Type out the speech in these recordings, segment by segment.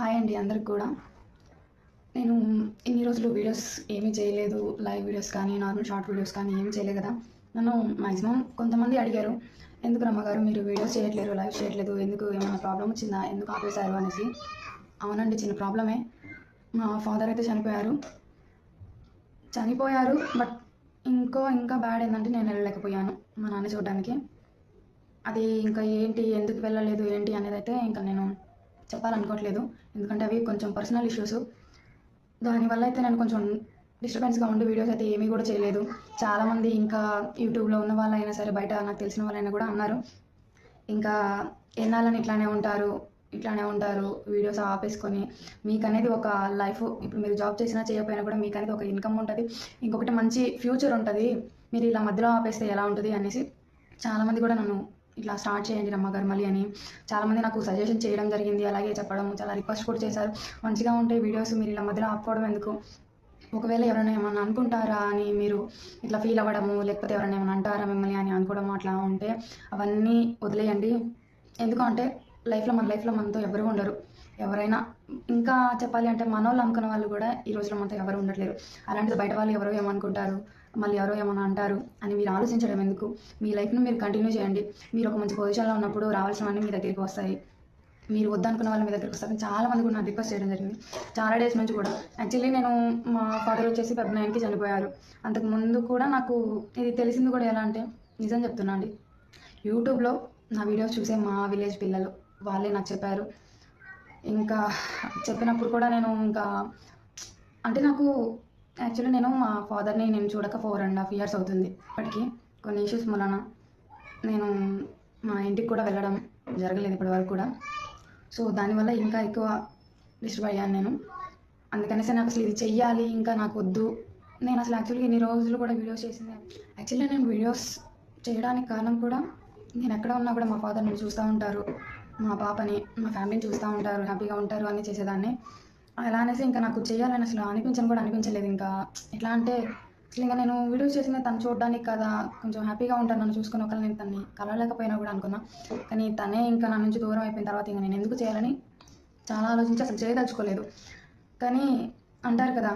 Hi అండి అందరికి కూడా. నేను ఇన్ని రోజులు వీడియోస్ ఏమీ చేయలేదు లైవ్ వీడియోస్ కానీ నార్మల్ షార్ట్ వీడియోస్ కానీ ఏమీ చేయలేదు కదా. నన్ను మ్యాక్సిమం కొంతమంది అడిగారు ఎందుకు రమ్మగారు? మీరు వీడియోస్ చేయట్లేరు లైవ్ చేయట్లేదు ఎందుకు ఏమైనా ప్రాబ్లం వచ్చిందా? ఎందుకు ఆపేశారు? అనేసి. అవునండి చిన్న ప్రాబ్లమే. మా ఫాదర్ అయితే చనిపోయారు. చనిపోయారు బట్ ఇంకో ఇంకా బ్యాడ్ ఏంటంటే నేను వెళ్ళలేకపోయాను మా నాన్న చూడడానికి. అది ఇంకా ఏంటి ఎందుకు వెళ్ళలేదు ఏంటి అనేది అయితే ఇంకా నేను చెప్పాలనుకోవట్లేదు. ఎందుకంటే అవి కొంచెం పర్సనల్ ఇష్యూస్ దానివల్ల అయితే నేను కొంచెం డిస్టర్బెన్స్గా ఉండి వీడియోస్ అయితే ఏమీ కూడా చేయలేదు. చాలామంది ఇంకా యూట్యూబ్లో ఉన్న వాళ్ళైనా సరే బయట నాకు తెలిసిన వాళ్ళైనా కూడా అన్నారు. ఇంకా ఎన్నాళ్ళని ఇట్లానే ఉంటారు ఇట్లానే ఉంటారు వీడియోస్ ఆపేసుకొని మీకు అనేది ఒక లైఫ్ ఇప్పుడు మీరు జాబ్ చేసినా చేయకపోయినా కూడా మీకు అనేది ఒక ఇన్కమ్ ఉంటుంది. ఇంకొకటి మంచి ఫ్యూచర్ ఉంటుంది. మీరు ఇలా మధ్యలో ఆపేస్తే ఎలా ఉంటుంది అనేసి చాలామంది కూడా నన్ను ఇట్లా స్టార్ట్ చేయండి రమ్మగారు మళ్ళీ అని చాలామంది నాకు సజెషన్ చేయడం జరిగింది. అలాగే చెప్పడం చాలా రిక్వెస్ట్ కూడా చేశారు. మంచిగా ఉంటే వీడియోస్ మీరు ఇలా మధ్యలో ఆపుకోవడం ఎందుకు? ఒకవేళ ఎవరైనా ఏమన్నా అనుకుంటారా అని మీరు ఇట్లా ఫీల్ అవ్వడము లేకపోతే ఎవరైనా ఏమైనా అంటారా మిమ్మల్ని అని అనుకోవడం అట్లా ఉంటే అవన్నీ వదిలేయండి. ఎందుకంటే లైఫ్లో మన లైఫ్లో మనతో ఎవరు ఉండరు. ఎవరైనా ఇంకా చెప్పాలి అంటే మనోళ్ళు అనుకున్న వాళ్ళు కూడా ఈ రోజులో మనతో ఎవరు ఉండట్లేరు. అలాంటిది బయట వాళ్ళు ఎవరో ఏమనుకుంటారు? మళ్ళీ ఎవరో ఏమైనా అంటారు అని మీరు ఆలోచించడం ఎందుకు? మీ లైఫ్ను మీరు కంటిన్యూ చేయండి. మీరు ఒక మంచి పొజిషన్లో ఉన్నప్పుడు రావాల్సినవన్నీ మీ దగ్గరికి వస్తాయి. మీరు వద్దనుకున్న వాళ్ళు మీ దగ్గరికి వస్తారు. చాలా మంది కూడా నాకు రిక్వెస్ట్ చేయడం జరిగింది. చాలా డేస్ నుంచి కూడా. యాక్చువల్లీ నేను మా ఫాదర్ వచ్చేసి పెద్ద నైన్కి చనిపోయారు. అంతకు ముందు కూడా నాకు ఇది తెలిసింది కూడా ఎలా అంటే నిజం చెప్తున్నా అండి. యూట్యూబ్లో నా వీడియోస్ చూసే మా విలేజ్ పిల్లలు వాళ్ళే నాకు చెప్పారు. ఇంకా చెప్పినప్పుడు కూడా నేను ఇంకా అంటే నాకు యాక్చువల్లీ నేను మా ఫాదర్ని నేను చూడక ఫోర్ అండ్ హాఫ్ ఇయర్స్ అవుతుంది. ఇప్పటికీ కొన్ని ఇష్యూస్ మూలన నేను మా ఇంటికి కూడా వెళ్ళడం జరగలేదు ఇప్పటి వరకు కూడా. సో దానివల్ల ఇంకా ఎక్కువ డిస్టర్బ్ అయ్యాను నేను. అందుకనేసి నాకు అసలు ఇది చెయ్యాలి ఇంకా నాకు వద్దు. నేను అసలు యాక్చువల్గా ఇన్ని రోజులు కూడా వీడియోస్ చేసింది. యాక్చువల్లీ నేను వీడియోస్ చేయడానికి కారణం కూడా నేను ఎక్కడ ఉన్నా కూడా మా ఫాదర్ నన్ను చూస్తూ ఉంటారు. మా పాపని మా ఫ్యామిలీని చూస్తూ ఉంటారు హ్యాపీగా ఉంటారు అని చేసేదాన్ని. అలా అనేసి ఇంకా నాకు చేయాలని అసలు అనిపించను కూడా అనిపించలేదు ఇంకా. ఎట్లా అంటే అసలు ఇంకా నేను వీడియోస్ చేసిన తను చూడడానికి కదా కొంచెం హ్యాపీగా ఉంటాను నన్ను చూసుకుని ఒకళ్ళు నేను తన్ని కలవలేకపోయినా కూడా అనుకున్నా. కానీ తనే ఇంకా నా నుంచి దూరం అయిపోయిన తర్వాత ఇంకా నేను ఎందుకు చేయాలని చాలా ఆలోచించి అసలు చేయదలుచుకోలేదు. కానీ అంటారు కదా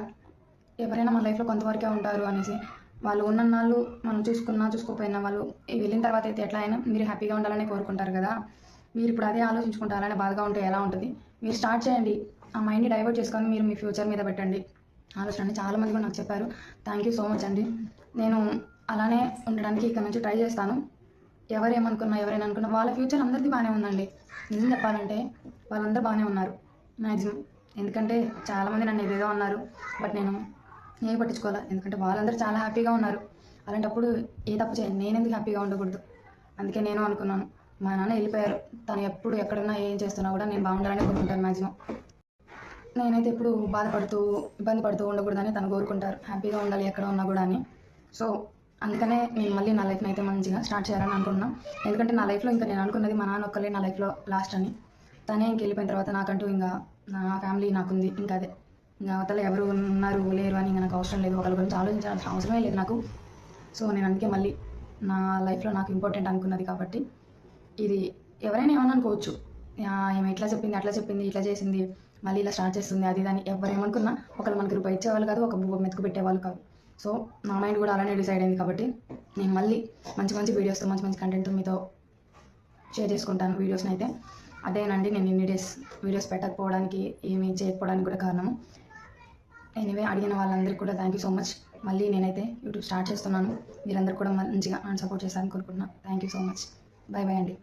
ఎవరైనా మన లైఫ్లో కొంతవరకే ఉంటారు అనేసి. వాళ్ళు ఉన్న నాళ్ళు మనం చూసుకున్నా చూసుకోకపోయినా వాళ్ళు వెళ్ళిన తర్వాత అయితే ఎట్లా అయినా మీరు హ్యాపీగా ఉండాలని కోరుకుంటారు కదా. మీరు ఇప్పుడు అదే ఆలోచించుకుంటారు అలానే బాధగా ఉంటే ఎలా ఉంటుంది? మీరు స్టార్ట్ చేయండి. ఆ మైండ్ని డైవర్ట్ చేసుకొని మీరు మీ ఫ్యూచర్ మీద పెట్టండి. ఆలోచన అండి చాలామంది కూడా నాకు చెప్పారు. థ్యాంక్ యూ సో మచ్ అండి. నేను అలానే ఉండడానికి ఇక్కడ నుంచి ట్రై చేస్తాను. ఎవరు ఏమనుకున్నా ఎవరైనా అనుకున్నా వాళ్ళ ఫ్యూచర్ అందరిది బాగానే ఉందండి. నిజం చెప్పాలంటే వాళ్ళందరూ బాగానే ఉన్నారు. మ్యాక్సిమం ఎందుకంటే చాలామంది నన్ను ఏదేదో అన్నారు బట్ నేను ఏం పట్టించుకోవాలి? ఎందుకంటే వాళ్ళందరూ చాలా హ్యాపీగా ఉన్నారు. అలాంటప్పుడు ఏ తప్పు చేయండి నేను ఎందుకు హ్యాపీగా ఉండకూడదు? అందుకే నేను అనుకున్నాను. మా నాన్న వెళ్ళిపోయారు. తను ఎప్పుడు ఎక్కడున్నా ఏం చేస్తున్నా కూడా నేను బాగుండాలని కోరుకుంటాను మ్యాక్సిమం నేనైతే ఎప్పుడు బాధపడుతూ ఇబ్బంది పడుతూ ఉండకూడదని తను కోరుకుంటారు. హ్యాపీగా ఉండాలి ఎక్కడ ఉన్నా కూడా అని. సో అందుకనే నేను మళ్ళీ నా లైఫ్ని అయితే మంచిగా స్టార్ట్ చేయాలని అనుకున్నాను ఎందుకంటే నా లైఫ్లో ఇంకా నేను అనుకున్నది మా నాన్న ఒక్కలే నా లైఫ్లో లాస్ట్ అని. తనే ఇంక వెళ్ళిపోయిన తర్వాత నాకంటూ ఇంకా నా ఫ్యామిలీ నాకుంది. ఇంకా అదే. ఇంకా అవతల ఎవరు ఉన్నారు లేరు అని ఇంకా నాకు అవసరం లేదు. ఒకరి గురించి ఆలోచించాల్సిన అవసరమే లేదు నాకు. సో నేను అందుకే మళ్ళీ నా లైఫ్లో నాకు ఇంపార్టెంట్ అనుకున్నది కాబట్టి ఇది ఎవరైనా ఏమన్నా అనుకోవచ్చు. ఏమి ఇట్లా చెప్పింది అట్లా చెప్పింది ఇట్లా చేసింది. మళ్ళీ ఇలా స్టార్ట్ చేస్తుంది అది దాన్ని ఎవరేమనుకున్నా ఒకళ్ళు మనకి రూపాయి ఇచ్చేవాళ్ళు కాదు ఒక బువ్వ మెతుకు పెట్టేవాళ్ళు కాదు. సో నా మైండ్ కూడా అలానే డిసైడ్ అయింది కాబట్టి నేను మళ్ళీ మంచి మంచి వీడియోస్తో మంచి మంచి కంటెంట్ మీతో షేర్ చేసుకుంటాను వీడియోస్ని అయితే అదేనండి నేను ఇన్ని డేస్ వీడియోస్ పెట్టకపోవడానికి ఏమీ చేయకపోవడానికి కూడా కారణము. ఎనీవే అడిగిన వాళ్ళందరికీ కూడా థ్యాంక్ యూ సో మచ్ మళ్ళీ నేనైతే యూట్యూబ్ స్టార్ట్ చేస్తున్నాను. మీరందరూ కూడా మంచిగా సపోర్ట్ చేశారని కోరుకుంటున్నాను thank you so much bye bye అండి.